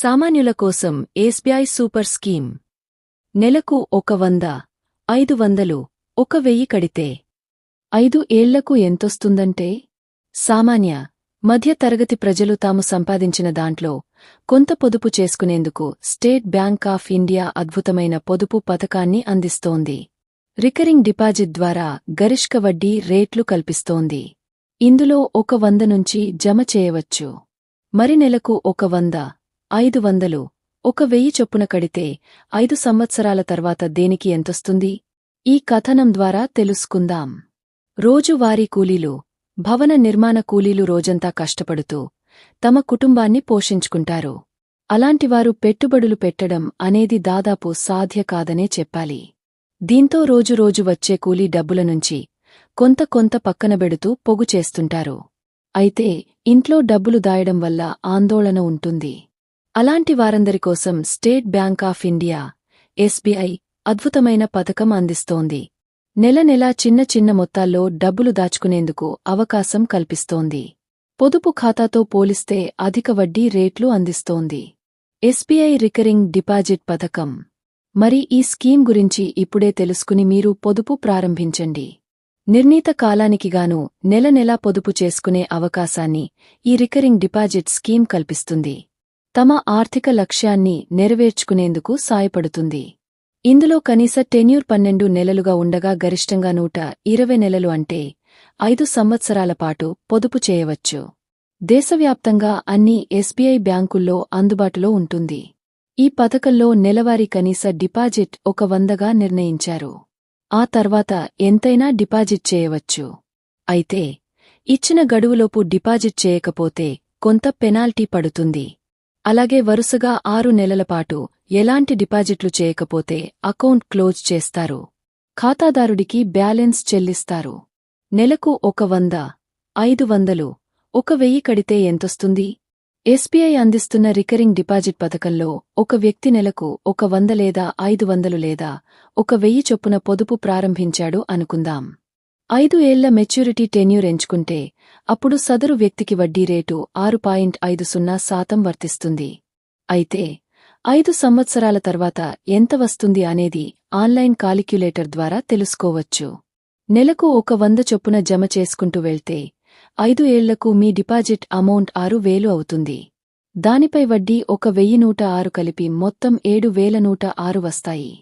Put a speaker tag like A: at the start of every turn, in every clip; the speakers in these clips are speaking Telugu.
A: సామాన్యుల కోసం ఎస్బీఐ సూపర్ స్కీమ్. నెలకు ఒక వంద ఐదు వందలు ఒక వెయ్యి కడితే ఐదు ఏళ్ళకు ఎంతొస్తుందంటే? సామాన్య మధ్య తరగతి ప్రజలు తాము సంపాదించిన దాంట్లో కొంత పొదుపు చేసుకునేందుకు స్టేట్ బ్యాంక్ ఆఫ్ ఇండియా అద్భుతమైన పొదుపు పథకాన్ని అందిస్తోంది. రికరింగ్ డిపాజిట్ ద్వారా గరిష్క వడ్డీ రేట్లు కల్పిస్తోంది. ఇందులో ఒక వంద నుంచి జమ చేయవచ్చు. మరి నెలకు ఒక వంద ఐదు వందలు. ఒక వెయ్యి చొప్పున కడితే ఐదు సంవత్సరాల తర్వాత దేనికి ఎంతొస్తుంది? ఈ కథనం ద్వారా తెలుసుకుందాం. రోజువారీ కూలీలు భవన నిర్మాణ కూలీలు రోజంతా కష్టపడుతూ తమ కుటుంబాన్ని పోషించుకుంటారు. అలాంటివారు పెట్టుబడులు పెట్టడం అనేది దాదాపు సాధ్య కాదనే చెప్పాలి. దీంతో రోజురోజు వచ్చే కూలీ డబ్బుల నుంచి కొంత కొంత పక్కనబెడుతూ పొగు చేస్తుంటారు. అయితే ఇంట్లో డబ్బులు దాయడం వల్ల ఆందోళన ఉంటుంది. అలాంటి వారందరి కోసం State Bank of India SBI అద్భుతమైన పథకం అందిస్తోంది. నెల నెలా చిన్న చిన్న మొత్తాల్లో డబ్బులు దాచుకునేందుకు అవకాశం కల్పిస్తోంది. పొదుపు ఖాతాతో పోలిస్తే అధిక వడ్డీ రేట్లు అందిస్తోంది. ఎస్బీఐ రికరింగ్ డిపాజిట్ పథకం. మరి ఈ స్కీమ్ గురించి ఇప్పుడే తెలుసుకుని మీరు పొదుపు ప్రారంభించండి. నిర్ణీత కాలానికిగాను నెల నెలా పొదుపు చేసుకునే అవకాశాన్ని ఈ రికరింగ్ డిపాజిట్ స్కీమ్ కల్పిస్తుంది. తమ ఆర్థిక లక్ష్యాన్ని నెరవేర్చుకునేందుకు సాయపడుతుంది. ఇందులో కనీస టెన్యూర్ పన్నెండు నెలలుగా ఉండగా గరిష్టంగా నూట ఇరవై నెలలు అంటే ఐదు సంవత్సరాల పాటు పొదుపు చేయవచ్చు. దేశవ్యాప్తంగా అన్ని ఎస్బీఐ బ్యాంకుల్లో అందుబాటులో ఉంటుంది. ఈ పథకంలో నెలవారీ కనీస డిపాజిట్ ఒక వందగా నిర్ణయించారు. ఆ తర్వాత ఎంతైనా డిపాజిట్ చేయవచ్చు. అయితే ఇచ్చిన గడువులోపు డిపాజిట్ చేయకపోతే కొంత పెనాల్టీ పడుతుంది. అలాగే వరుసగా ఆరు నెలలపాటు ఎలాంటి డిపాజిట్లు చేయకపోతే అకౌంట్ క్లోజ్ చేస్తారు. ఖాతాదారుడికి బ్యాలెన్స్ చెల్లిస్తారు. నెలకు ఒక వంద ఐదు వందలు ఒక వెయ్యి కడితే ఎంతొస్తుంది? ఎస్బీఐ అందిస్తున్న రికరింగ్ డిపాజిట్ పథకంలో ఒక వ్యక్తి నెలకు ఒక వంద లేదా ఐదు వందలు లేదా ఒక వెయ్యి చొప్పున పొదుపు ప్రారంభించాడు అనుకుందాం. ఐదు ఏళ్ళ మెచ్యూరిటీ టెన్యూర్ ఎంచుకుంటే అప్పుడు సదరు వ్యక్తికి వడ్డీ రేటు ఆరు పాయింట్ ఐదు సున్నా శాతం వర్తిస్తుంది. అయితే ఐదు సంవత్సరాల తర్వాత ఎంత వస్తుంది అనేది ఆన్లైన్ కాలిక్యులేటర్ ద్వారా తెలుసుకోవచ్చు. నెలకు ఒక వంద చొప్పున జమ చేసుకుంటూ వెళ్తే ఐదు ఏళ్ళకు మీ డిపాజిట్ అమౌంట్ ఆరు వేలు అవుతుంది. దానిపై వడ్డీ ఒక వెయ్యి నూట ఆరు కలిపి మొత్తం ఏడు వేల నూట ఆరు వస్తాయి.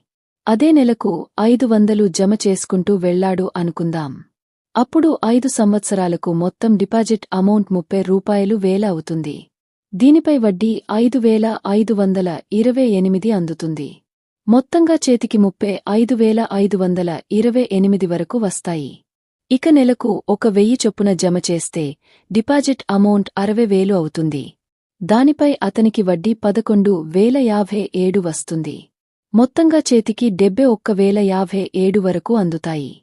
A: అదే నెలకు ఐదు వందలు జమ చేసుకుంటూ వెళ్ళాడు అనుకుందాం. అప్పుడు ఐదు సంవత్సరాలకు మొత్తం డిపాజిట్ అమౌంట్ ముప్పై రూపాయలు వేల అవుతుంది. దీనిపై వడ్డీ ఐదు వేల ఐదు వందల ఇరవై ఎనిమిది అందుతుంది. మొత్తంగా చేతికి ముప్పై ఐదు వేల ఐదు వందల ఇరవై ఎనిమిది వరకు వస్తాయి. ఇక నెలకు ఒక వెయ్యి చొప్పున జమ చేస్తే డిపాజిట్ అమౌంట్ అరవై వేలు అవుతుంది. దానిపై అతనికి వడ్డీ పదకొండు వేల యాభై ఏడు వస్తుంది. మొత్తంగా చేతికి డెబ్బై ఒక్క వేల యాభై ఏడు వరకు అందుతాయి.